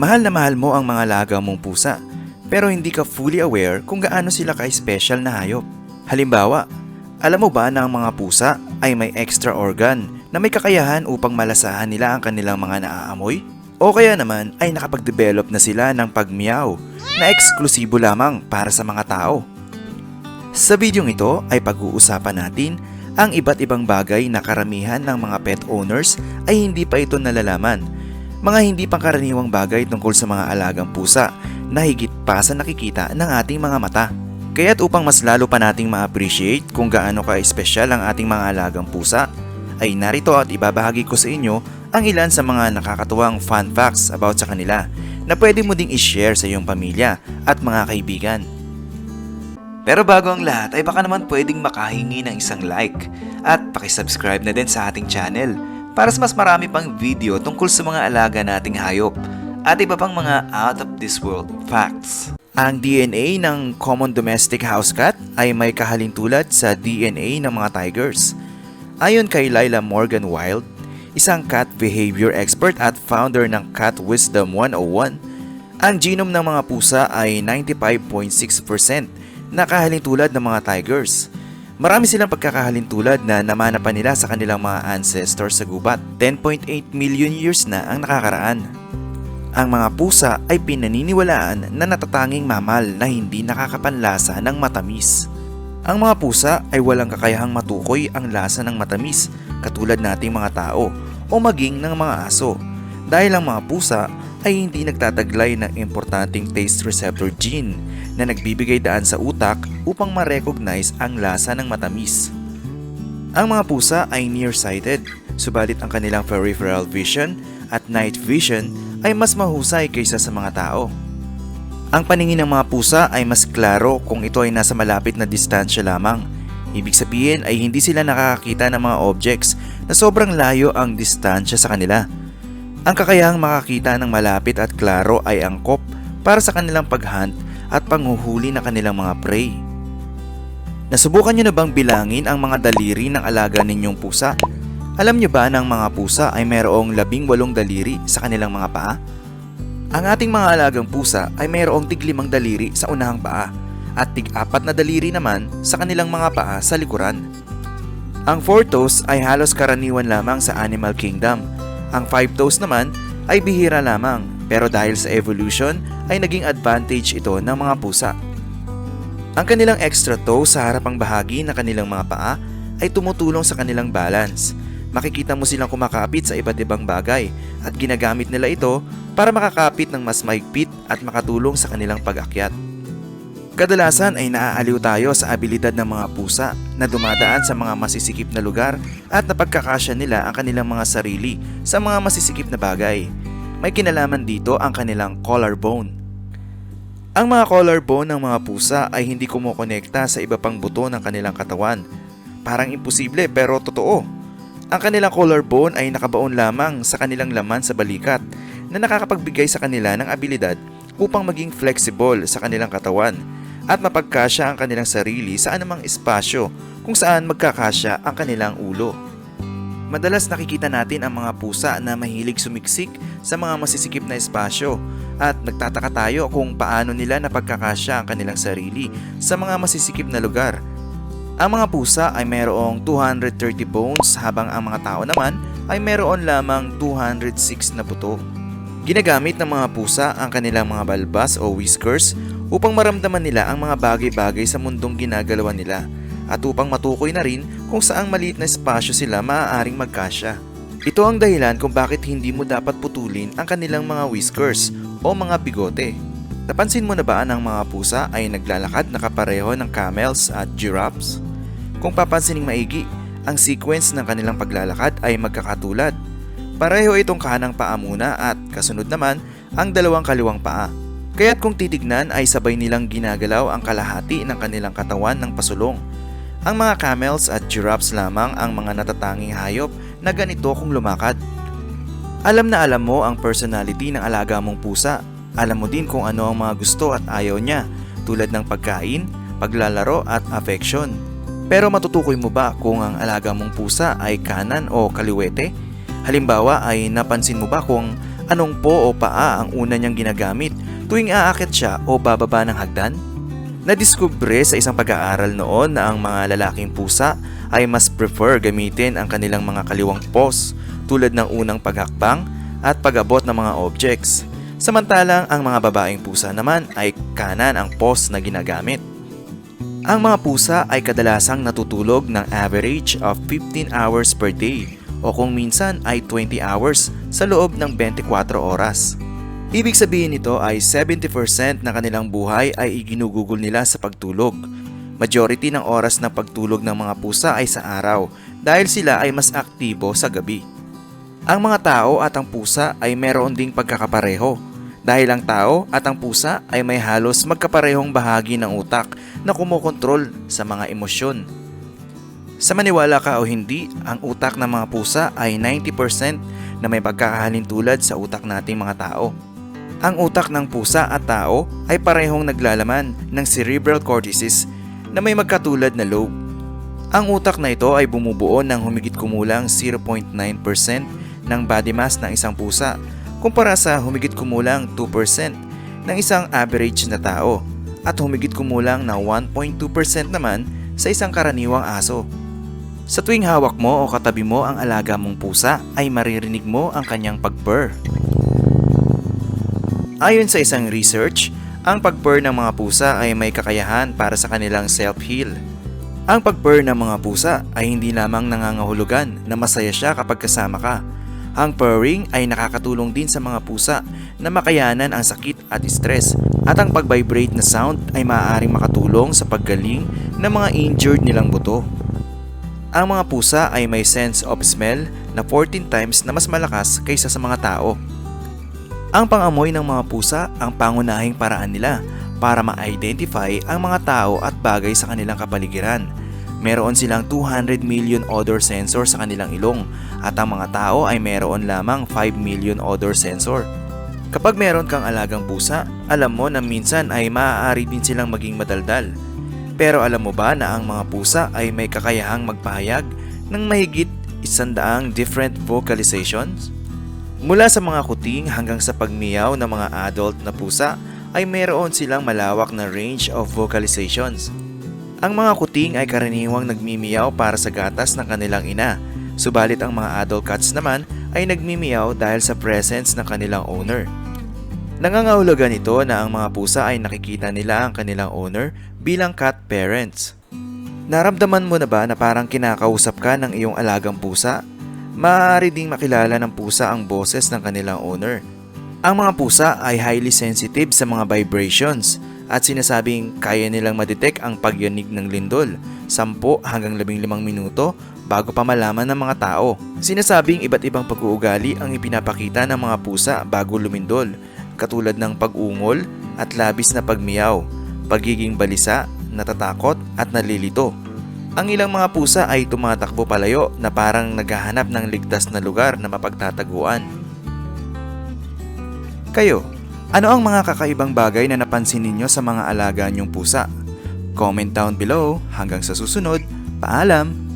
Mahal na mahal mo ang mga laga mong pusa, pero hindi ka fully aware kung gaano sila ka-special na hayop. Halimbawa, alam mo ba na ang mga pusa ay may extra organ na may kakayahan upang malasahan nila ang kanilang mga naaamoy? O kaya naman ay nakapag-develop na sila ng pagmiyaw na eksklusibo lamang para sa mga tao. Sa bidyong ito ay pag-uusapan natin ang iba't ibang bagay na karamihan ng mga pet owners ay hindi pa ito nalalaman. Mga hindi pangkaraniwang bagay tungkol sa mga alagang pusa na higit pa sa nakikita ng ating mga mata. Kaya't upang mas lalo pa nating ma-appreciate kung gaano ka-espesyal ang ating mga alagang pusa, ay narito at ibabahagi ko sa inyo ang ilan sa mga nakakatuwang fun facts about sa kanila na pwede mo ding i-share sa iyong pamilya at mga kaibigan. Pero bago ang lahat ay baka naman pwedeng makahingi ng isang like at pakisubscribe na din sa ating channel para sa mas marami pang video tungkol sa mga alaga nating hayop at iba pang mga out of this world facts. Ang DNA ng common domestic house cat ay may kahalintulad sa DNA ng mga tigers. Ayon kay Lila Morgan Wild, isang cat behavior expert at founder ng Cat Wisdom 101, ang genome ng mga pusa ay 95.6% na kahalintulad ng mga tigers. Marami silang pagkakahalintulad na namana pa nila sa kanilang mga ancestors sa gubat. 10.8 million years na ang nakakaraan. Ang mga pusa ay pinaniniwalaan na natatanging mamal na hindi nakakapanlasa ng matamis. Ang mga pusa ay walang kakayahang matukoy ang lasa ng matamis katulad nating mga tao o maging ng mga aso dahil ang mga pusa ay hindi nagtataglay ng importanteng taste receptor gene na nagbibigay daan sa utak upang ma-recognize ang lasa ng matamis. Ang mga pusa ay nearsighted, subalit ang kanilang peripheral vision at night vision ay mas mahusay kaysa sa mga tao. Ang paningin ng mga pusa ay mas klaro kung ito ay nasa malapit na distansya lamang. Ibig sabihin ay hindi sila nakakakita ng mga objects na sobrang layo ang distansya sa kanila. Ang kakayahang makakita ng malapit at klaro ay angkop para sa kanilang paghunt at panghuhuli ng kanilang mga prey. Nasubukan niyo na bang bilangin ang mga daliri ng alaga ninyong pusa? Alam niyo ba na ang mga pusa ay mayroong labing walong daliri sa kanilang mga paa? Ang ating mga alagang pusa ay mayroong tiglimang daliri sa unahang paa at tig-apat na daliri naman sa kanilang mga paa sa likuran. Ang four toes ay halos karaniwan lamang sa animal kingdom. Ang five toes naman ay bihira lamang pero dahil sa evolution ay naging advantage ito ng mga pusa. Ang kanilang extra toe sa harapang bahagi ng kanilang mga paa ay tumutulong sa kanilang balance. Makikita mo silang kumakapit sa iba't ibang bagay at ginagamit nila ito para makakapit ng mas mahigpit at makatulong sa kanilang pag-akyat. Kadalasan ay naaaliw tayo sa abilidad ng mga pusa na dumadaan sa mga masisikip na lugar at napagkakasya nila ang kanilang mga sarili sa mga masisikip na bagay. May kinalaman dito ang kanilang collarbone. Ang mga collarbone ng mga pusa ay hindi kumukonekta sa iba pang buto ng kanilang katawan. Parang imposible pero totoo. Ang kanilang collarbone ay nakabaon lamang sa kanilang laman sa balikat na nakakapagbigay sa kanila ng abilidad upang maging flexible sa kanilang katawan at mapagkasya ang kanilang sarili sa anumang espasyo kung saan magkakasya ang kanilang ulo. Madalas nakikita natin ang mga pusa na mahilig sumiksik sa mga masisikip na espasyo at nagtataka tayo kung paano nila napagkakasya ang kanilang sarili sa mga masisikip na lugar. Ang mga pusa ay mayroong 230 bones habang ang mga tao naman ay mayroon lamang 206 na buto. Ginagamit ng mga pusa ang kanilang mga balbas o whiskers upang maramdaman nila ang mga bagay-bagay sa mundong ginagalawan nila at upang matukoy na rin kung saang maliit na espasyo sila maaaring magkasya. Ito ang dahilan kung bakit hindi mo dapat putulin ang kanilang mga whiskers o mga bigote. Napansin mo na ba ng mga pusa ay naglalakad na kapareho ng camels at giraffes? Kung papansining maigi, ang sequence ng kanilang paglalakad ay magkakatulad. Pareho itong kanang paa muna at kasunod naman ang dalawang kaliwang paa. Kaya't kung titignan ay sabay nilang ginagalaw ang kalahati ng kanilang katawan ng pasulong. Ang mga camels at giraffes lamang ang mga natatanging hayop na ganito kung lumakad. Alam na alam mo ang personality ng alaga mong pusa. Alam mo din kung ano ang mga gusto at ayaw niya tulad ng pagkain, paglalaro at affection. Pero matutukoy mo ba kung ang alaga mong pusa ay kanan o kaliwete? Halimbawa ay napansin mo ba kung anong po o paa ang una niyang ginagamit tuwing aakit siya o bababa ng hagdan? Nadiskubre sa isang pag-aaral noon na ang mga lalaking pusa ay mas prefer gamitin ang kanilang mga kaliwang paws tulad ng unang paghakbang at pag-abot ng mga objects. Samantalang ang mga babaeng pusa naman ay kanan ang paws na ginagamit. Ang mga pusa ay kadalasang natutulog ng average of 15 hours per day o kung minsan ay 20 hours sa loob ng 24 oras. Ibig sabihin nito ay 70% ng kanilang buhay ay iginugugol nila sa pagtulog. Majority ng oras ng pagtulog ng mga pusa ay sa araw dahil sila ay mas aktibo sa gabi. Ang mga tao at ang pusa ay meron ding pagkakapareho dahil ang tao at ang pusa ay may halos magkaparehong bahagi ng utak na kumokontrol sa mga emosyon. Sa maniwala ka o hindi, ang utak ng mga pusa ay 90% na may pagkakahalin tulad sa utak nating mga tao. Ang utak ng pusa at tao ay parehong naglalaman ng cerebral cortices na may magkatulad na lobe. Ang utak na ito ay bumubuo ng humigit kumulang 0.9% ng body mass ng isang pusa kumpara sa humigit kumulang 2% ng isang average na tao at humigit kumulang na 1.2% naman sa isang karaniwang aso. Sa tuwing hawak mo o katabi mo ang alaga mong pusa ay maririnig mo ang kanyang pagpurr. Ayon sa isang research, ang pagpurr ng mga pusa ay may kakayahan para sa kanilang self-heal. Ang pagpurr ng mga pusa ay hindi lamang nangangahulugan na masaya siya kapag kasama ka. Ang purring ay nakakatulong din sa mga pusa na makayanan ang sakit at stress at ang pag-vibrate na sound ay maaaring makatulong sa paggaling ng mga injured nilang buto. Ang mga pusa ay may sense of smell na 14 times na mas malakas kaysa sa mga tao. Ang pangamoy ng mga pusa ang pangunahing paraan nila para ma-identify ang mga tao at bagay sa kanilang kapaligiran. Meron silang 200 million odor sensor sa kanilang ilong at ang mga tao ay meron lamang 5 million odor sensor. Kapag meron kang alagang pusa, alam mo na minsan ay maaari din silang maging madaldal. Pero alam mo ba na ang mga pusa ay may kakayahang magpahayag ng mahigit isandaang different vocalizations? Mula sa mga kuting hanggang sa pagmiyaw ng mga adult na pusa ay mayroon silang malawak na range of vocalizations. Ang mga kuting ay karaniwang nagmimiyaw para sa gatas ng kanilang ina, subalit ang mga adult cats naman ay nagmimiyaw dahil sa presence ng kanilang owner. Nangangahulugan ito na ang mga pusa ay nakikita nila ang kanilang owner bilang cat parents. Naramdaman mo na ba na parang kinakausap ka ng iyong alagang pusa? Maaari ding makilala ng pusa ang boses ng kanilang owner. Ang mga pusa ay highly sensitive sa mga vibrations at sinasabing kaya nilang madetect ang pagyanig ng lindol 10 hanggang 15 minuto bago pa malaman ng mga tao. Sinasabing iba't ibang pag-uugali ang ipinapakita ng mga pusa bago lumindol katulad ng pag-ungol at labis na pagmiyaw, pagiging balisa, natatakot at nalilito. Ang ilang mga pusa ay tumatakbo palayo na parang naghahanap ng ligtas na lugar na mapagtataguan. Kayo, ano ang mga kakaibang bagay na napansin ninyo sa mga alaga niyong pusa? Comment down below. Hanggang sa susunod, paalam!